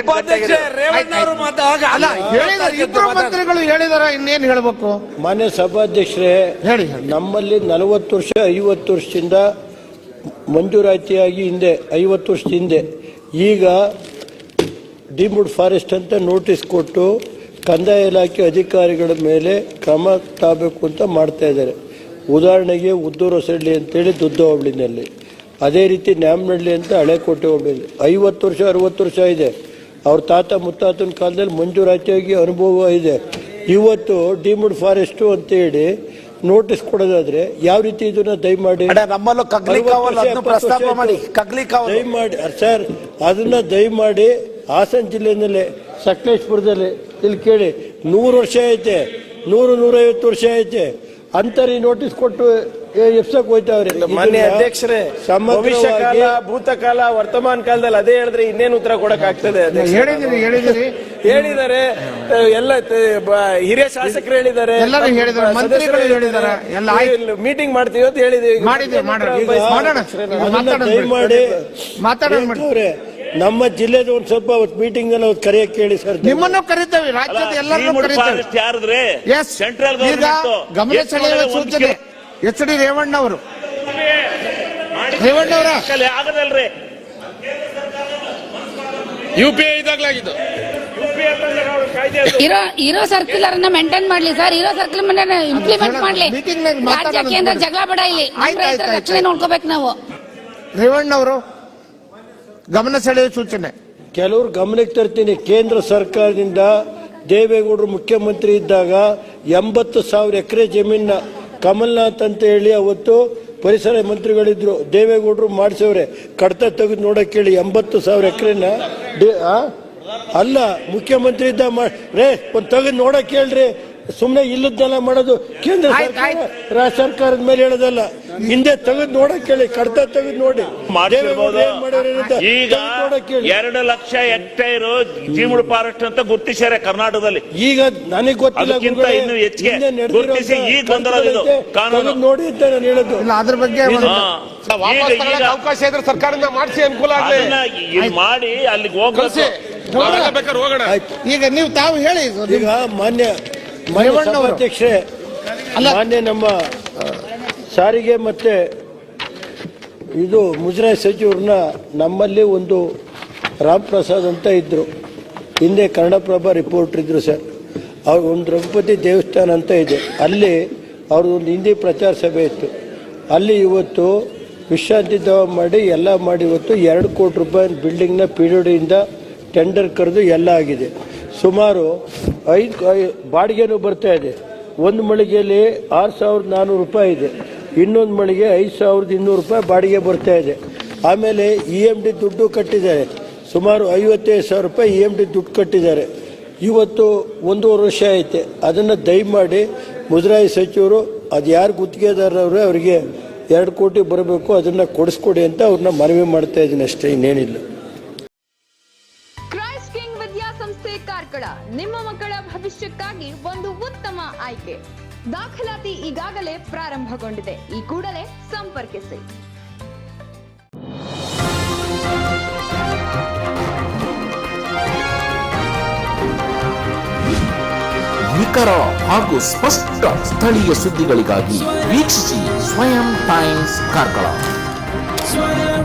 ಉಪಾಧ್ಯಕ್ಷ ರೇವಣ್ಣ ಅವರು ಮಾತಾಗ ಅಲ್ಲ ಹೇಳಿದಾರೆ ಇಬ್ರು ಮಂತ್ರಿಗಳು ಹೇಳಿದಾರ ಇನ್ನೇನ್ ಹೇಳ್ಬೇಕು? ಮಾನ್ಯ ಸಭಾಧ್ಯಕ್ಷರೇ ಹೇಳಿ ಹೇಳಿ. ನಮ್ಮಲ್ಲಿ ನಲವತ್ತು ವರ್ಷ ಐವತ್ತು ವರ್ಷದಿಂದ ಮಂಜೂರಾತಿಯಾಗಿ ಹಿಂದೆ ಐವತ್ತು ವರ್ಷದ ಹಿಂದೆ. ಈಗ ಡಿಮುಡ್ ಫಾರೆಸ್ಟ್ ಅಂತ ನೋಟಿಸ್ ಕೊಟ್ಟು ಕಂದಾಯ ಇಲಾಖೆ ಅಧಿಕಾರಿಗಳ ಮೇಲೆ ಕ್ರಮ ತಾಬೇಕು ಅಂತ ಮಾಡ್ತಾ ಇದ್ದಾರೆ. ಉದಾಹರಣೆಗೆ ಉದ್ದೂರು ಹೊಸಳ್ಳಿ ಅಂತೇಳಿ ದುದ್ದ ಹೋಬಳಿನಲ್ಲಿ ಅದೇ ರೀತಿ ನ್ಯಾಮನಹಳ್ಳಿ ಅಂತ ಹಳೆಕೋಟೆ ಹೋಬಳಿ. ಐವತ್ತು ವರ್ಷ ಅರವತ್ತು ವರ್ಷ ಇದೆ. ಅವ್ರ ತಾತ ಮುತ್ತಾತನ ಕಾಲದಲ್ಲಿ ಮಂಜೂರಾತಿಯಾಗಿ ಅನುಭವ ಇದೆ. ಇವತ್ತು ಡಿಮುಡ್ ಫಾರೆಸ್ಟು ಅಂತೇಳಿ ನೋಟಿಸ್ ಕೊಡೋದಾದ್ರೆ ಯಾವ ರೀತಿ ಇದನ್ನ ದಯಮಾಡಿ? ದಯಮಾಡಿ ಸರ್ ಅದನ್ನ ದಯಮಾಡಿ ಹಾಸನ ಜಿಲ್ಲೆನಲ್ಲಿ ಸಕಲೇಶ್ಪುರದಲ್ಲಿ ಇಲ್ಲಿ ಕೇಳಿ ನೂರು ವರ್ಷ ಐತೆ ನೂರು ನೂರೈವತ್ತು ವರ್ಷ ಐತೆ. ಅಂತರಿ ನೋಟಿಸ್ ಕೊಟ್ಟು ಎಫ್ಸಕ್ ಹೋಯ್ತಾವ್ರಿ. ಮಾನ್ಯ ಅಧ್ಯಕ್ಷರೇ ಭವಿಷ್ಯ ಕಾಲ ಭೂತಕಾಲ ವರ್ತಮಾನ ಕಾಲದಲ್ಲಿ ಅದೇ ಹೇಳಿದ್ರೆ ಇನ್ನೇನು ಉತ್ತರ ಕೊಡಕ್ ಆಗ್ತದೆ ಹೇಳಿದಿರಿ ಹೇಳಿದಿರಿ ಹೇಳಿದ್ದಾರೆ ಎಲ್ಲ ಹಿರಿಯ ಶಾಸಕರು ಹೇಳಿದ್ದಾರೆ. ಮೀಟಿಂಗ್ ಮಾಡ್ತೀವಿ ಅಂತ ಹೇಳಿದೀವಿ ನಮ್ಮ ಜಿಲ್ಲೆದ ಒಂದ್ ಸ್ವಲ್ಪ ಅವತ್ತು ಮೀಟಿಂಗ್ ಅಲ್ಲಿ ಕರೆಯ ಕರೆಯಕ್ಕೆ ಕೇಳಿ ಸರ್ ನಿಮ್ಮನ್ನು ಕರಿತೇವೆ ರಾಜ್ಯದ ಎಲ್ಲರನ್ನೂ ಕರಿತೇವೆ. ಯಾರದ್ರಿ? ಎಸ್ ಸೆಂಟ್ರಲ್ ಈಗ ಗಮನ ಸೆಳೆಯುವ ಸೂಚನೆ. ಎಚ್ ಡಿ ರೇವಣ್ಣ ಅವರು. ರೇವಣ್ಣ ಅವರ. ಆಗದಲ್ರಿ. ಯು ಪಿ ಐ ಇದಾಗ್ಲಾಗಿದ್ದು. ಇರೋ ಇರೋ ಸರ್ಕ್ಯುಲರ್ ಅನ್ನ ಮೇಂಟೈನ್ ಮಾಡ್ಲಿ ಸರ್ ಇರೋ ಸರ್ಕ್ಯುಲರ್ ಇಂಪ್ಲಿಮೆಂಟ್ ಮಾಡ್ಲಿ. ರಾಜ್ಯ ಕೇಂದ್ರ ಜಗಳ ಬಡ ಇಲ್ಲಿ. ರಕ್ಷಣೆ ನೋಡ್ಕೋಬೇಕು ನಾವು. ರೇವಣ್ಣ ಅವರು ಗಮನ ಸೆಳೆಯುವ ಸೂಚನೆ. ಕೆಲವರು ಗಮನಕ್ಕೆ ತರ್ತೀನಿ, ಕೇಂದ್ರ ಸರ್ಕಾರದಿಂದ ದೇವೇಗೌಡರು ಮುಖ್ಯಮಂತ್ರಿ ಇದ್ದಾಗ ಎಂಬತ್ತು ಸಾವಿರ ಎಕರೆ ಜಮೀನ ಕಮಲ್ನಾಥ್ ಅಂತ ಹೇಳಿ ಅವತ್ತು ಪರಿಸರ ಮಂತ್ರಿಗಳಿದ್ರು. ದೇವೇಗೌಡರು ಮಾಡಿಸವ್ರೆ. ಕಡತ ತೆಗೆದು ನೋಡಕ್ಕೆ ಹೇಳಿ ಎಂಬತ್ತು ಸಾವಿರ ಎಕರೆನ ಅಲ್ಲ, ಮುಖ್ಯಮಂತ್ರಿ ಇದ್ದ ರೇ, ಒಂದು ತೆಗೆದು ನೋಡಕ್ಕೆ ಹೇಳ್ರಿ. ಸುಮ್ಮನೆ ಇಲ್ಲದ್ದೆಲ್ಲ ಮಾಡೋದು ಕೇಂದ್ರ ರಾಜ್ಯ ಸರ್ಕಾರದ ಮೇಲೆ ಹೇಳೋದಲ್ಲ. ಹಿಂದೆ ತೆಗೆದು ನೋಡಕ್ ಕೇಳಿ ಕಡತ ತೆಗೆದು ನೋಡಿ. ಈಗ ಎರಡು ಲಕ್ಷ ಹೆಕ್ಟೈರ್ ಜೀಮುಡು ಫಾರೆಸ್ಟ್ ಅಂತ ಗುರ್ತಿಸ್ಯಾರ ಕರ್ನಾಟಕದಲ್ಲಿ. ಈಗ ನನಗೆ ಗೊತ್ತಿಲ್ಲ ಇನ್ನು ಹೆಚ್ಚಿಗೆ ಗುರುತಿಸಿ ಈಗ ಗೊಂದಲ ಇದು ಕಾನೂನು. ನೋಡಿ ಅಂತ ನಾನು ಹೇಳೋದು. ಅದ್ರ ಬಗ್ಗೆ ಹಾ. ಈಗ ಈಗ ಅವಕಾಶ ಇದ್ರೆ ಸರ್ಕಾರದಿಂದ ಮಾಡಿಸಿ ಅನುಕೂಲ ಮಾಡಿ ಅಲ್ಲಿಗೆ ಬೇಕಾದ್ರೆ ಹೋಗೋಣ. ಈಗ ನೀವು ತಾವು ಹೇಳಿ. ಈಗ ಮಾನ್ಯ ಅವರು. ಮಾನ್ಯ ನಮ್ಮ ಸಾರಿಗೆ ಮತ್ತೆ ಇದು ಮುಜರಾಯಿ ಸಚಿವರನ್ನ ನಮ್ಮಲ್ಲಿ ಒಂದು ರಾಮ್ ಪ್ರಸಾದ್ ಅಂತ ಇದ್ರು. ಹಿಂದೆ ಕನ್ನಡಪ್ರಭ ರಿಪೋರ್ಟರ್ ಇದ್ರು ಸರ್. ಅವ್ರು ಒಂದು ರಘುಪತಿ ದೇವಸ್ಥಾನ ಅಂತ ಇದೆ. ಅಲ್ಲಿ ಅವ್ರದ್ದು ಒಂದು ಹಿಂದಿ ಪ್ರಚಾರ ಸಭೆ ಇತ್ತು. ಅಲ್ಲಿ ಇವತ್ತು ವಿಶ್ರಾಂತಿ ದವ ಮಾಡಿ ಎಲ್ಲ ಮಾಡಿ ಇವತ್ತು ಎರಡು ಕೋಟಿ ರೂಪಾಯಿ ಬಿಲ್ಡಿಂಗ್ನ ಪಿ ಡಿ ಟೆಂಡರ್ ಕರೆದು ಎಲ್ಲ ಆಗಿದೆ. ಸುಮಾರು ಐದು ಬಾಡಿಗೆನೂ ಬರ್ತಾ ಇದೆ. ಒಂದು ಮಳಿಗೆಯಲ್ಲಿ ಆರು ಸಾವಿರದ ನಾನ್ನೂರು ರೂಪಾಯಿ ಇದೆ. ಇನ್ನೊಂದು ಮಳಿಗೆ ಐದು ಸಾವಿರದ ಇನ್ನೂರು ರೂಪಾಯಿ ಬಾಡಿಗೆ ಬರ್ತಾ ಇದೆ. ಆಮೇಲೆ ಇ ಎಂ ಡಿ ದುಡ್ಡು ಕಟ್ಟಿದ್ದಾರೆ. ಸುಮಾರು ಐವತ್ತೈದು ಸಾವಿರ ರೂಪಾಯಿ ಇ ಎಂ ಡಿ ದುಡ್ಡು ಕಟ್ಟಿದ್ದಾರೆ. ಇವತ್ತು ಒಂದೂವರೆ ವರ್ಷ ಐತೆ. ಅದನ್ನು ದಯಮಾಡಿ ಮುಜರಾಯಿ ಸಚಿವರು, ಅದು ಯಾರು ಗುತ್ತಿಗೆದಾರರವರೇ, ಅವರಿಗೆ ಎರಡು ಕೋಟಿ ಬರಬೇಕು, ಅದನ್ನು ಕೊಡಿಸ್ಕೊಡಿ ಅಂತ ಅವ್ರನ್ನ ಮನವಿ ಮಾಡ್ತಾ ಇದ್ದೀನಿ ಅಷ್ಟೇ, ಇನ್ನೇನಿಲ್ಲ. ವಿದ್ಯಾಸಂಸ್ಥೆ ಕಾರ್ಕಳ ನಿಮ್ಮ ಮಕ್ಕಳ ಭವಿಷ್ಯಕ್ಕಾಗಿ ಒಂದು ಉತ್ತಮ ಆಯ್ಕೆ. ದಾಖಲಾತಿ ಈಗಾಗಲೇ ಪ್ರಾರಂಭಗೊಂಡಿದೆ. ಈ ಕೂಡಲೇ ಸಂಪರ್ಕಿಸಿ. ನಿಖರ ಹಾಗೂ ಸ್ಪಷ್ಟ ಸ್ಥಳೀಯ ಸುದ್ದಿಗಳಿಗಾಗಿ ವೀಕ್ಷಿಸಿ ಸ್ವಯಂ ಟೈಮ್ಸ್ ಕಾರ್ಕಳ. ಸ್ವಯಂ